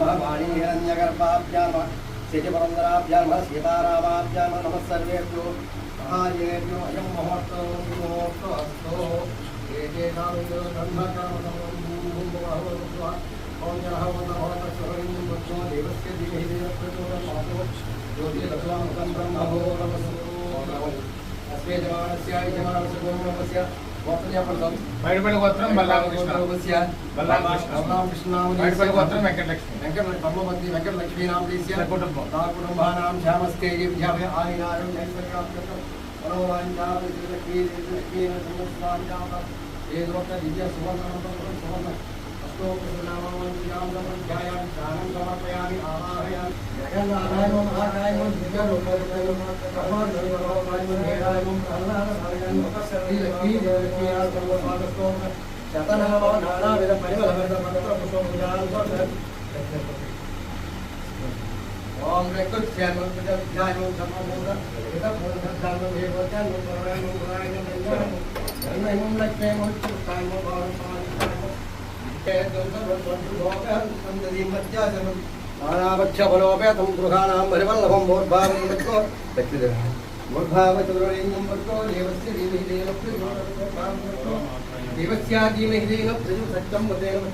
వాణీహిరణ్యగర్భాభ్యామ శచిపరందరాభ్యామ సీతారామాభ్యామ నమ సర్వేభ్యో మహాయేభ్యో అయం మహోత్సవోత్సవ అస్తో దేవస్య దివే దేవ బ్రహ్మభోరవసు అస్మే జమానస్య యజమానస్య గౌరవస్య బయటపల్లి గోత్రం బల్లామకృష్ణ బల్లామకృష్ణ బయటపల్లి గోత్రం వెంకటలక్ష్మి వెంకట బ్రహ్మపతి వెంకట లక్ష్మీనామదేశ్య కుటుంబం. నా కుటుంబానాం శ్యామస్తే విద్యాభయ ఆయురారం ఐశ్వర్యాభ్యర్థం మనోవాంఛాం లక్ష్మీ లక్ష్మీ సంవత్సరాం ఏదోక దివ్య సువర్ణం సువర్ణ అష్టోపనామాధ్యాయం ధ్యానం సమర్పయామి ఆవాహయామి జగన్నాథాయ మహాకాయ దివ్య రూపాయ శతనామ నానావిధ పరిమళ పుష్ప ఓం వెంకటేశ్వర ధ్యానం సమమూల ఇద పూర్ణధామ దేవతాను పరమాను పురాణ నందనం ధర్మం లక్ష్మేమ చుతామ భారతాను नानापक्षफलोपेतं गृहाणां हरिवल्लभं मोर्भावचतुर्भो मोर्भावचतुरेण्यं वर्गो देवस्य धीमहि देव देवस्या धीमहि देव सत्यं वदेन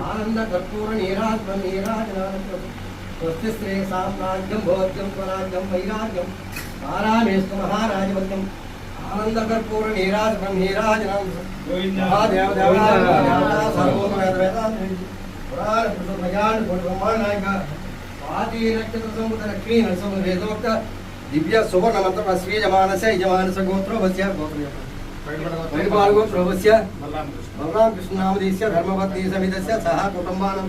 आनंद कर्पूर नीराज नीराज नानक స్వస్తి శ్రీ సామ్రాజ్యం భోజ్యం స్వరాజ్యం వైరాజ్యం నారాయణేశ్వ మహారాజవంతం ఆనంద కర్పూర నీరాజనం నీరాజనం దివ్య సువర్ణ మంత్ర శ్రీయమానస యజమానస గోత్రోభస్య గోత్ర బయటపల్లి గోత్రోభస్య బల్లామకృష్ణ బలరాం కృష్ణనామదేశ్య ధర్మపత్ని సమితస్య సహ కుటుంబానం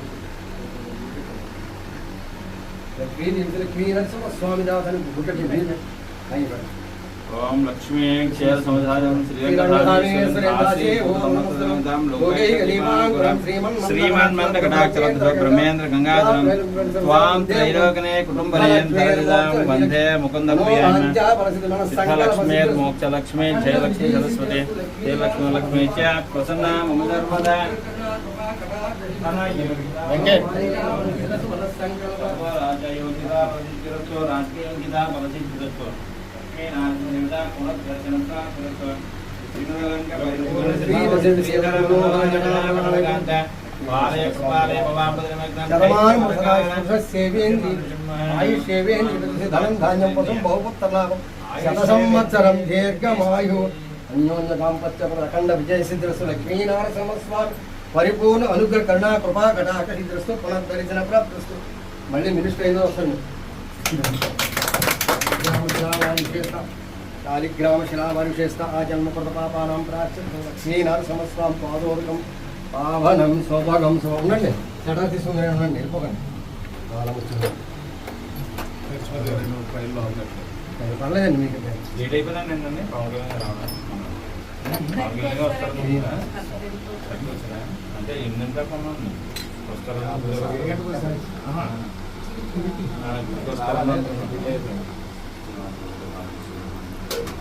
అనుగ్రహ కరుణా కృపా కటాక్ష సిద్ధిరసు మనోవాంఛా ఫలసిద్ధిరసు మన సంకల్ప సిద్ధిరసు ఓం లక్ష్మీ క్షేర సముదాయం శ్రీమాన్ మందకటాక్షర బ్రహ్మేంద్ర గంగాధరం. త్వాం త్రైలోకనే కుటుంబరేంద్రం వందే ముకుంద సిద్ధలక్ష్మీ మోక్షలక్ష్మీ జయలక్ష్మీ సరస్వతి. జయలక్ష్మీ లక్ష్మీ చ. ప్రసన్న మమ వెంకట్ ధనం ధాన్యం పశం బహుపుత్రలాభం శత సంవత్సరం దీర్ఘమాయు. అన్యోన్య దాంపత్య అఖండ విజయ పరిపూర్ణ అనుగ్రహ కరుణా కృపా కటాక పునర్దర్శన ప్రాప్తిస్తు మళ్ళీ మినిస్టర్ ఏదో వస్తుంది. శాలిగ్రామ శిలామనుషేస్త ఆ జన్మకృత పాపానాం ప్రాచ్యం లక్ష్మీనాథ సమస్వాం పాదోదకం పావనం సౌభాగం సో ఉండండి. చెడా తీసుకుని ఉండండి వెళ్ళిపోకండి. చాలా ముఖ్యం పర్లేదండి మీకు లేట్ అయిపోయిందండి నిన్న పవన్ కళ్యాణ్ రావడం? అంటే ఎనిమిది దాకా ఉన్నాను వస్తారు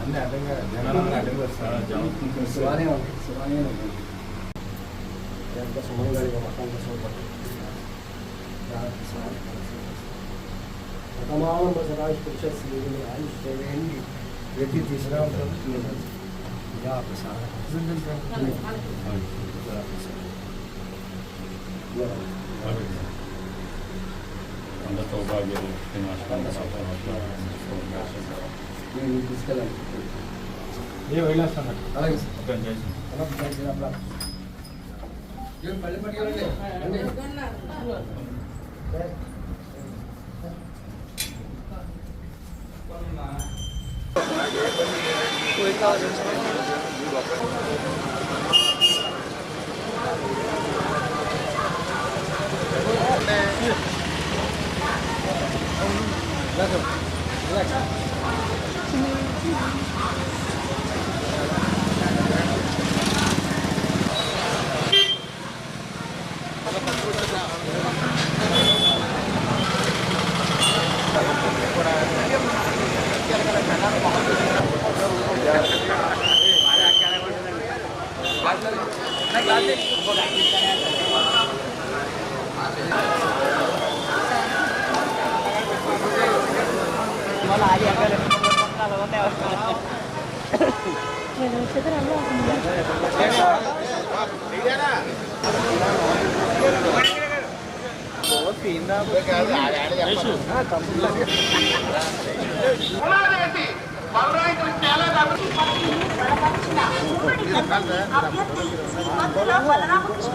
అన్ని అడ్డంగా జనాలు అడ్డంగా వస్తారు శివానే ఉంది శివానే ఉంది. ఎంత సుమంగళిగా మతం సోపటి శతమానం సదాశ్ పురుష శ్రీని ఆయుష్ దేవేంద్రి వ్యక్తి తీసుకురా యా ప్రసాద. అంత సౌభాగ్యాలు శ్రీనివాస నేను తీసుకెళ్ళాను ఏ వెళ్ళొస్తాను అలాగే సార్ ఓకే చేసి అలా చేసిన అప్పుడు ఏం పల్లి పట్టుకెళ్ళండి రండి. అందులో బలరామకృష్ణ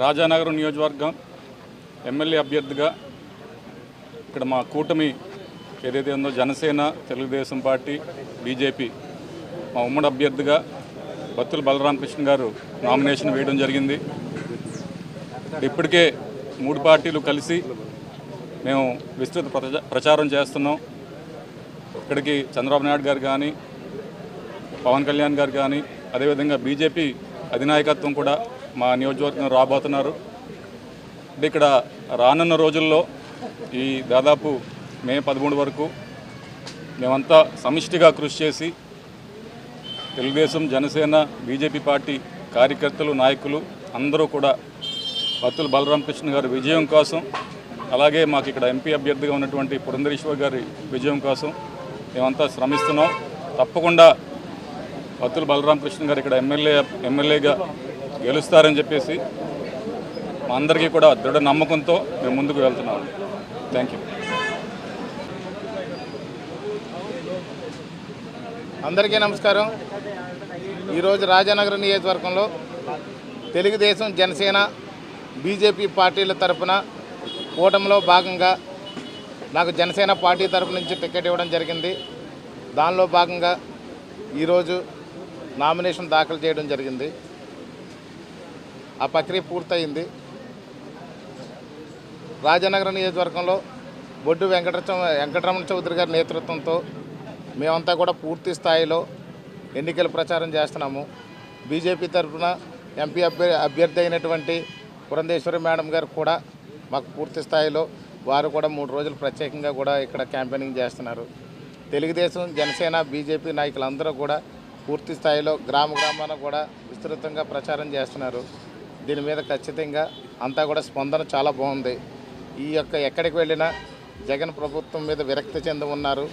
రాజానగరం నియోజకవర్గం ఎమ్మెల్యే అభ్యర్థిగా ఇక్కడ మా కూటమి ఏదైతే ఉందో జనసేన తెలుగుదేశం పార్టీ బీజేపీ మా ఉమ్మడి అభ్యర్థిగా బత్తుల బలరామకృష్ణ గారు నామినేషన్ వేయడం జరిగింది. ఇప్పటికే మూడు పార్టీలు కలిసి మేము విస్తృత ప్రచారం చేస్తున్నాం. ఇక్కడికి చంద్రబాబు నాయుడు గారు కానీ పవన్ కళ్యాణ్ గారు కానీ అదేవిధంగా బీజేపీ అధినాయకత్వం కూడా మా నియోజకవర్గం రాబోతున్నారు. అంటే ఇక్కడ రానున్న రోజుల్లో ఈ దాదాపు మే పదమూడు వరకు మేమంతా సమిష్టిగా కృషి చేసి తెలుగుదేశం జనసేన బీజేపీ పార్టీ కార్యకర్తలు నాయకులు అందరూ కూడా పత్తుల బలరామకృష్ణ గారి విజయం కోసం అలాగే మాకు ఇక్కడ ఎంపీ అభ్యర్థిగా ఉన్నటువంటి పురంధరేశ్వర్ గారి విజయం కోసం మేమంతా శ్రమిస్తున్నాం. తప్పకుండా పత్తుల బలరామకృష్ణ గారు ఇక్కడ ఎమ్మెల్యే ఎమ్మెల్యేగా గెలుస్తారని చెప్పేసి మా అందరికీ కూడా దృఢ నమ్మకంతో మేము ముందుకు వెళ్తున్నాం. థ్యాంక్ యూ అందరికీ నమస్కారం. ఈరోజు రాజానగరం నియోజకవర్గంలో తెలుగుదేశం జనసేన బీజేపీ పార్టీల తరపున కూటమిలో భాగంగా నాకు జనసేన పార్టీ తరపు నుంచి టికెట్ ఇవ్వడం జరిగింది. దానిలో భాగంగా ఈరోజు నామినేషన్ దాఖలు చేయడం జరిగింది. ఆ ప్రక్రియ పూర్తయింది. రాజనగర నియోజకవర్గంలో బొడ్డు వెంకట వెంకటరమణ చౌదరి గారి నేతృత్వంతో మేమంతా కూడా పూర్తి స్థాయిలో ఎన్నికల ప్రచారం చేస్తున్నాము. బీజేపీ తరఫున ఎంపీ అభ్యర్థి అయినటువంటి పురంధేశ్వరి మేడం గారు కూడా మాకు పూర్తి స్థాయిలో వారు కూడా మూడు రోజులు ప్రత్యేకంగా కూడా ఇక్కడ క్యాంపెయినింగ్ చేస్తున్నారు. తెలుగుదేశం జనసేన బీజేపీ నాయకులందరూ కూడా పూర్తి స్థాయిలో గ్రామ గ్రామాన కూడా విస్తృతంగా ప్రచారం చేస్తున్నారు. దీని మీద ఖచ్చితంగా అంతా కూడా స్పందన చాలా బాగుంది. ఈ యొక్క ఎక్కడికి వెళ్ళినా జగన్ ప్రభుత్వం మీద విరక్తి చెంది ఉన్నారు.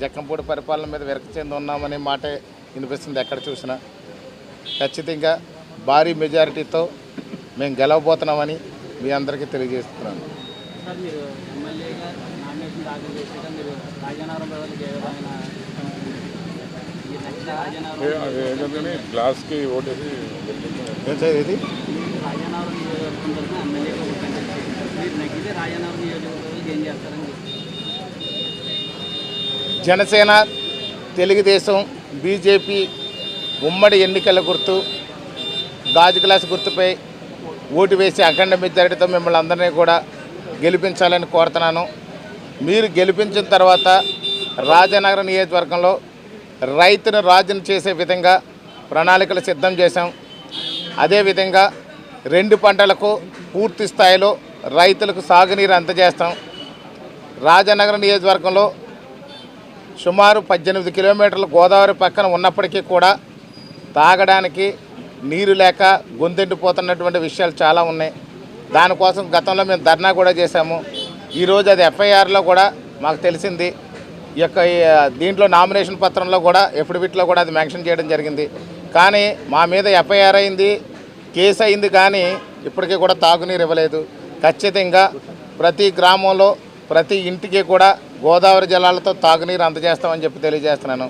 జక్కంపూడి పరిపాలన మీద విరక్తి చెంది ఉన్నామనే మాటే వినిపిస్తుంది ఎక్కడ చూసినా. ఖచ్చితంగా భారీ మెజారిటీతో మేము గెలవబోతున్నామని మీ అందరికీ తెలియజేస్తున్నాను. గ్లాస్కి ఓటేసి ఏం సార్ ఇది? నియోజకవర్గం ఎమ్మెల్యేగా ఒక చేశారు మీరు నెగ్గితే రాజానగరం నియోజకవర్గంలో ఏం చేస్తారని చెప్పి జనసేన తెలుగుదేశం బీజేపీ ఉమ్మడి ఎన్నికల గుర్తు గాజు గ్లాస్ గుర్తుపై ఓటు వేసి అఖండ మెజారిటీతో మిమ్మల్ని అందరినీ కూడా గెలిపించాలని కోరుతున్నాను. మీరు గెలిపించిన తర్వాత రాజనగర నియోజకవర్గంలో రైతును రాజును చేసే విధంగా ప్రణాళికలు సిద్ధం చేశాం. అదేవిధంగా రెండు పంటలకు పూర్తి స్థాయిలో రైతులకు సాగునీరు అందజేస్తాం. రాజనగరం నియోజకవర్గంలో సుమారు పద్దెనిమిది కిలోమీటర్లు గోదావరి పక్కన ఉన్నప్పటికీ కూడా తాగడానికి నీరు లేక గొంతెండిపోతున్నటువంటి విషయాలు చాలా ఉన్నాయి. దానికోసం గతంలో మేము ధర్నా కూడా చేశాము. ఈరోజు అది ఎఫ్ఐఆర్లో కూడా మాకు తెలిసింది. ఈ యొక్క దీంట్లో నామినేషన్ పత్రంలో కూడా ఎఫిడవిట్లో కూడా అది మెన్షన్ చేయడం జరిగింది. కానీ మా మీద ఎఫ్ఐఆర్ అయింది. కేసు అయింది కానీ ఇప్పటికీ కూడా తాగునీరు ఇవ్వలేదు. ఖచ్చితంగా ప్రతి గ్రామంలో ప్రతి ఇంటికి కూడా గోదావరి జలాలతో తాగునీరు అందజేస్తామని చెప్పి తెలియజేస్తున్నాను.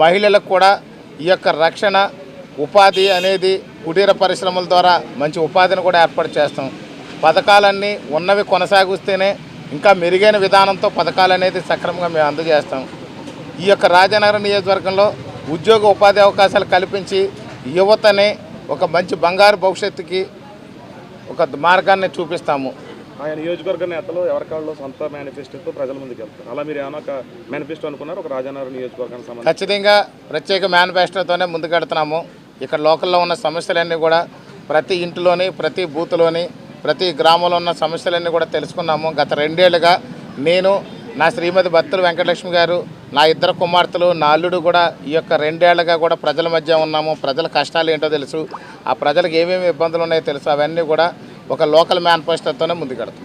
మహిళలకు కూడా ఈ యొక్క రక్షణ ఉపాధి అనేది కుటీర పరిశ్రమల ద్వారా మంచి ఉపాధిని కూడా ఏర్పాటు చేస్తాం. పథకాలన్నీ ఉన్నవి కొనసాగిస్తేనే ఇంకా మెరుగైన విధానంతో పథకాలు అనేది సక్రమంగా మేము అందజేస్తాం. ఈ యొక్క రాజనగరం నియోజకవర్గంలో ఉద్యోగ ఉపాధి అవకాశాలు కల్పించి యువతని ఒక మంచి బంగారు భవిష్యత్తుకి ఒక మార్గాన్ని చూపిస్తాము. ఆయన నియోజకవర్గ నేతలు ఎవరికాళ్ళు సొంత మేనిఫెస్టోతో ప్రజల ముందుకు వెళ్తారు. అలా మీరు ఏమైనా ఒక మేనిఫెస్టో అనుకున్నారు? ఒక రాజానగరం నియోజకవర్గానికి సంబంధించి? ఖచ్చితంగా ప్రత్యేక మేనిఫెస్టోతోనే ముందుకెడుతున్నాము ఇక్కడ లోకల్లో ఉన్న సమస్యలన్నీ కూడా ప్రతి ఇంటిలోని ప్రతి బూత్లోని ప్రతి గ్రామంలో ఉన్న సమస్యలన్నీ కూడా తెలుసుకున్నాము. గత రెండేళ్ళుగా నేను నా శ్రీమతి భక్తులు వెంకటలక్ష్మి గారు నా ఇద్దరు కుమార్తెలు నా అల్లుడు కూడా ఈ యొక్క రెండేళ్ళుగా కూడా ప్రజల మధ్య ఉన్నాము. ప్రజల కష్టాలు ఏంటో తెలుసు. ఆ ప్రజలకు ఏమేమి ఇబ్బందులు ఉన్నాయో తెలుసు. అవన్నీ కూడా ఒక లోకల్ మేనిఫెస్టోతోనే ముందుకెడతాం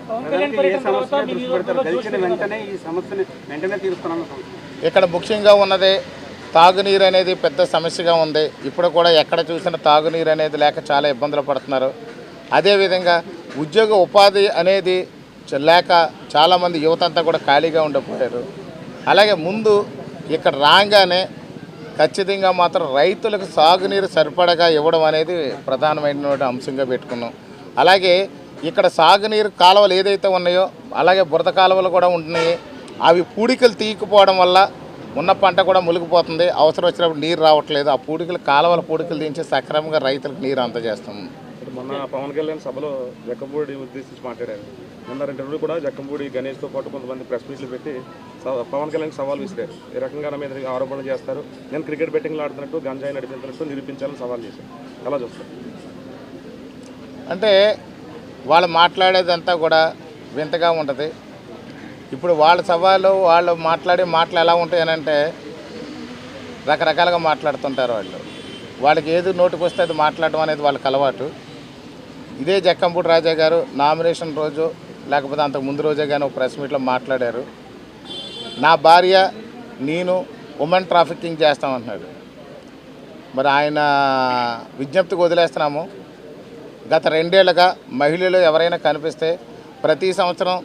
ఇక్కడ ముఖ్యంగా ఉన్నది తాగునీరు అనేది పెద్ద సమస్యగా ఉంది. ఇప్పుడు కూడా ఎక్కడ చూసినా తాగునీరు అనేది లేక చాలా ఇబ్బందులు పడుతున్నారు. అదేవిధంగా ఉద్యోగ ఉపాధి అనేది లేక చాలామంది యువత అంతా కూడా ఖాళీగా ఉండిపోయారు అలాగే ముందు ఇక్కడ రాగానే ఖచ్చితంగా మాత్రం రైతులకు సాగునీరు సరిపడగా ఇవ్వడం అనేది ప్రధానమైనటువంటి అంశంగా పెట్టుకున్నాం. అలాగే ఇక్కడ సాగునీరు కాలువలు ఏదైతే ఉన్నాయో అలాగే బురద కాలువలు కూడా ఉంటున్నాయి. అవి పూడికలు తీయకపోవడం వల్ల ఉన్న పంట కూడా మునిగిపోతుంది. అవసరం వచ్చినప్పుడు నీరు రావట్లేదు. ఆ పూడికలు కాలువల పూడికలు దించి సక్రమంగా రైతులకు నీరు అందజేస్తాం. మొన్న పవన్ కళ్యాణ్ సభలో జక్కంపూడి ఉద్దేశించి మాట్లాడారు. నిన్న రెండు రోజులు కూడా జక్కంపూడి గణేష్తో పాటు కొంతమంది ప్రెస్ మీట్లు పెట్టి స- పవన్ కళ్యాణ్ సవాల్ విసిరారు. ఈ రకంగా నా మీద ఆరోపణలు చేస్తారు? నేను క్రికెట్ బెట్టింగ్లో ఆడుతున్నట్టు గంజాయి నడిపించినట్టు నిరూపించాలని సవాల్ చేశారు. ఎలా చూస్తారు? అంటే వాళ్ళు మాట్లాడేదంతా కూడా వింతగా ఉంటుంది. ఇప్పుడు వాళ్ళ సవాలు వాళ్ళు మాట్లాడే మాటలు ఎలా ఉంటాయనంటే రకరకాలుగా మాట్లాడుతుంటారు వాళ్ళు. వాళ్ళకి ఏది నోటికి వస్తే అది మాట్లాడడం అనేది వాళ్ళకి అలవాటు. ఇదే జక్కంపూడి రాజా గారు నామినేషన్ రోజు లేకపోతే అంతకు ముందు రోజే కానీ ఒక ప్రెస్ మీట్లో మాట్లాడారు. నా భార్య నేను ఉమెన్ ట్రాఫికింగ్ చేస్తామంటున్నాడు. మరి ఆయన విజ్ఞప్తికి వదిలేస్తున్నాము. గత రెండేళ్ళుగా మహిళలు ఎవరైనా కనిపిస్తే ప్రతి సంవత్సరం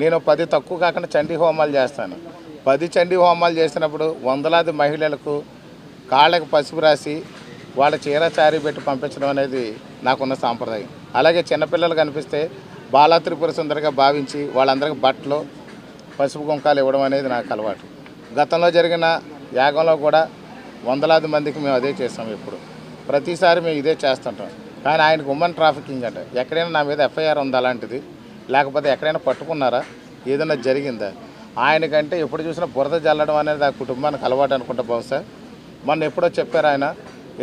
నేను పది తక్కువ కాకుండా చండీ హోమాలు చేస్తాను. పది చండీ హోమాలు చేసినప్పుడు వందలాది మహిళలకు కాళ్ళకు పసుపు రాసి వాళ్ళ చీర చారీ పెట్టి పంపించడం అనేది నాకున్న సాంప్రదాయం. అలాగే చిన్నపిల్లలు కనిపిస్తే బాలా త్రిపుర సుందరిగా భావించి వాళ్ళందరికీ బట్టలు పసుపు కుంకాలు ఇవ్వడం అనేది నాకు అలవాటు. గతంలో జరిగిన యాగంలో కూడా వందలాది మందికి మేము అదే చేస్తాం ఇప్పుడు ప్రతిసారి మేము ఇదే చేస్తుంటాం. కానీ ఆయనకు ఉమ్మన్ ట్రాఫికింగ్ అంటే. ఎక్కడైనా నా మీద ఎఫ్ఐఆర్ ఉందా అలాంటిది? లేకపోతే ఎక్కడైనా పట్టుకున్నారా? ఏదైనా జరిగిందా? ఆయనకంటే ఎప్పుడు చూసినా బురద జల్లడం అనేది ఆ కుటుంబానికి అలవాటు అనుకుంటా బహుశా. మొన్న ఎప్పుడో చెప్పారు ఆయన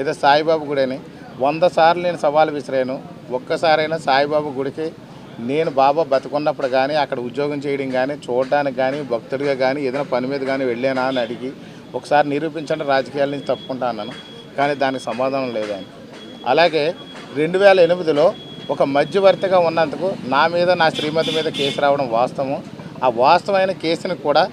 ఏదో సాయిబాబు గుడి అని వంద సార్లు నేను సవాలు విసిరాను. ఒక్కసారైనా సాయిబాబు గుడికి నేను బాబా బతుకున్నప్పుడు కానీ అక్కడ ఉద్యోగం చేయడం కానీ చూడడానికి కానీ భక్తుడిగా కానీ ఏదైనా పని మీద కానీ వెళ్ళానా అని అడిగి ఒకసారి నిరూపించండి రాజకీయాల నుంచి తప్పుకుంటా అన్నాను. కానీ దానికి సమాధానం లేదు ఆయన. అలాగే రెండు వేల ఎనిమిదిలో ఒక మధ్యవర్తిగా ఉన్నందుకు నా మీద నా శ్రీమతి మీద కేసు రావడం వాస్తవం. ఆ వాస్తవమైన కేసుని కూడా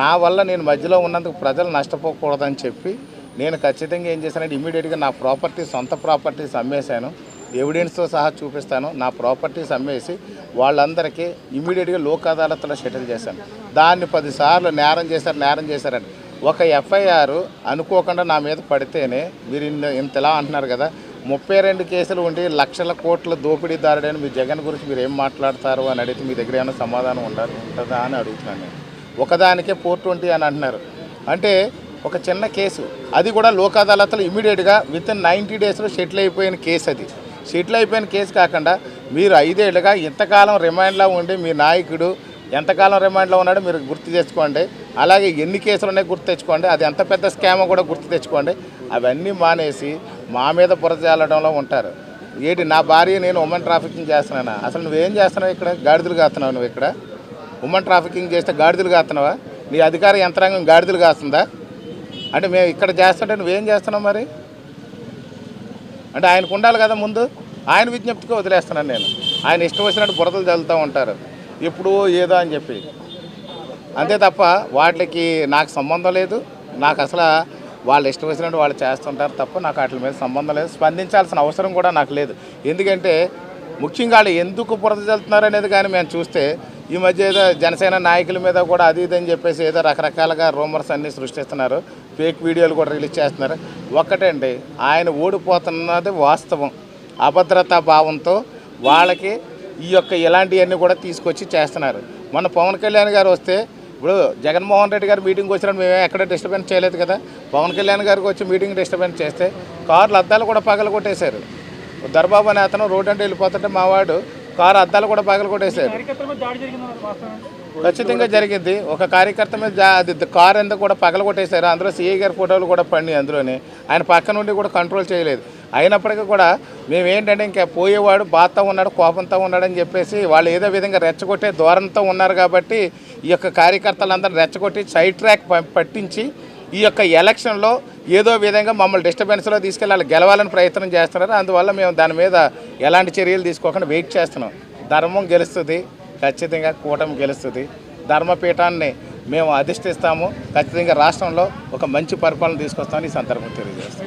నా వల్ల నేను మధ్యలో ఉన్నందుకు ప్రజలు నష్టపోకూడదని చెప్పి నేను ఖచ్చితంగా ఏం చేశానంటే ఇమీడియట్గా నా ప్రాపర్టీ సొంత ప్రాపర్టీస్ అమ్మేశాను ఎవిడెన్స్తో సహా చూపిస్తాను. నా ప్రాపర్టీస్ అమ్మేసి వాళ్ళందరికీ ఇమీడియట్గా లోక్ అదాలత్లో షటిల్ చేశాను. దాన్ని పదిసార్లు నేరం చేశారు నేరం చేశారని. ఒక ఎఫ్ఐఆర్ అనుకోకుండా నా మీద పడితేనే మీరు ఇన్ని- ఇంతలా అంటున్నారు కదా ముప్పై రెండు కేసులు ఉండి లక్షల కోట్ల దోపిడీదారుడైన మీ జగన్ గురించి మీరు ఏం మాట్లాడతారు అని అడిగితే మీ దగ్గర ఏమైనా సమాధానం ఉండాలి ఉంటుందా అని అడుగుతున్నాను నేను. ఒకదానికే ఫోర్ ట్వంటీ అని అంటున్నారు. అంటే ఒక చిన్న కేసు. అది కూడా లోక్ అదాలత్లో ఇమీడియట్గా విత్ ఇన్ నైంటీ డేస్లో సెటిల్ అయిపోయిన కేసు అది సెటిల్ అయిపోయిన కేసు కాకుండా మీరు ఐదేళ్ళుగా ఇంతకాలం రిమాండ్లో ఉండి మీ నాయకుడు ఎంతకాలం రిమాండ్లో ఉన్నాడో మీరు గుర్తు తెచ్చుకోండి అలాగే ఎన్ని కేసులు ఉన్నాయి గుర్తు తెచ్చుకోండి. అది ఎంత పెద్ద స్కామో కూడా గుర్తు తెచ్చుకోండి. అవన్నీ మానేసి మా మీద బురద ఉంటారు. ఏంటి నా భార్య నేను ఉమెన్ ట్రాఫికింగ్ చేస్తున్నాను? అసలు నువ్వేం చేస్తున్నావు ఇక్కడ? గాడిదలు కాస్తున్నావు నువ్వు ఇక్కడ? ఉమెన్ ట్రాఫికింగ్ చేస్తే గాడిదలు కాస్తున్నావా? నీ అధికార యంత్రాంగం గాడిదలు కాస్తుందా? అంటే మేము ఇక్కడ చేస్తుంటే నువ్వేం చేస్తున్నావు మరి? అంటే ఆయనకు ఉండాలి కదా ముందు. ఆయన విజ్ఞప్తికి వదిలేస్తున్నాను నేను. ఆయన ఇష్టం వచ్చినట్టు బురదలు చల్లుతూ ఉంటారు. ఎప్పుడు ఏదో అని చెప్పి. అంతే తప్ప వాటికి నాకు సంబంధం లేదు. నాకు అసలు వాళ్ళు ఇష్టం వచ్చినట్టు వాళ్ళు చేస్తుంటారు తప్ప నాకు వాటి మీద సంబంధం లేదు. స్పందించాల్సిన అవసరం కూడా నాకు లేదు. ఎందుకంటే ముఖ్యంగా వాళ్ళు ఎందుకు బురద చల్లుతున్నారు అనేది కానీ మేము చూస్తే ఈ మధ్య ఏదో జనసేన నాయకుల మీద కూడా అది ఇది అని చెప్పేసి ఏదో రకరకాలుగా రూమర్స్ అన్నీ సృష్టిస్తున్నారు. ఫేక్ వీడియోలు కూడా రిలీజ్ చేస్తున్నారు. ఒక్కటండి ఆయన ఓడిపోతున్నది వాస్తవం. అభద్రతా భావంతో వాళ్ళకి ఈ యొక్క ఇలాంటివన్నీ కూడా తీసుకొచ్చి చేస్తున్నారు. మొన్న పవన్ కళ్యాణ్ గారు వస్తే ఇప్పుడు జగన్మోహన్ రెడ్డి గారు మీటింగ్ వచ్చినప్పుడు మేము ఎక్కడ డిస్టర్బెన్స్ చేయలేదు కదా. పవన్ కళ్యాణ్ గారికి వచ్చి మీటింగ్ డిస్టర్బెన్స్ చేస్తే కార్లు అద్దాలు కూడా పగల కొట్టేశారు దర్బాబు అనే అతను రోడ్ అంటే వెళ్ళిపోతుంటే మావాడు కారు అద్దాలు కూడా పగల కొట్టేశారు. ఖచ్చితంగా జరిగింది. ఒక కార్యకర్త మీద అది కార్ ఎంత కూడా పగల కొట్టేశారు? అందులో సిఐ గారి ఫోటోలు కూడా పడినాయి అందులోనే. ఆయన పక్క నుండి కూడా కంట్రోల్ చేయలేదు. అయినప్పటికీ కూడా మేము ఏంటంటే ఇంకా పోయేవాడు బాధతో ఉన్నాడు కోపంతో ఉన్నాడని చెప్పేసి వాళ్ళు ఏదో విధంగా రెచ్చగొట్టే ధోరణితో ఉన్నారు కాబట్టి ఈ యొక్క కార్యకర్తలందరూ రెచ్చగొట్టి సైడ్ ట్రాక్ పట్టించి ఈ యొక్క ఎలక్షన్లో ఏదో విధంగా మమ్మల్ని డిస్టర్బెన్స్లో తీసుకెళ్ళి గెలవాలని ప్రయత్నం చేస్తున్నారు. అందువల్ల మేము దాని మీద ఎలాంటి చర్యలు తీసుకోకుండా వెయిట్ చేస్తున్నాం. ధర్మం గెలుస్తుంది. ఖచ్చితంగా కూటమి గెలుస్తుంది. ధర్మపీఠాన్ని మేము అధిష్టిస్తాము. ఖచ్చితంగా రాష్ట్రంలో ఒక మంచి పరిపాలన తీసుకొస్తామని ఈ సందర్భం తెలియజేస్తాం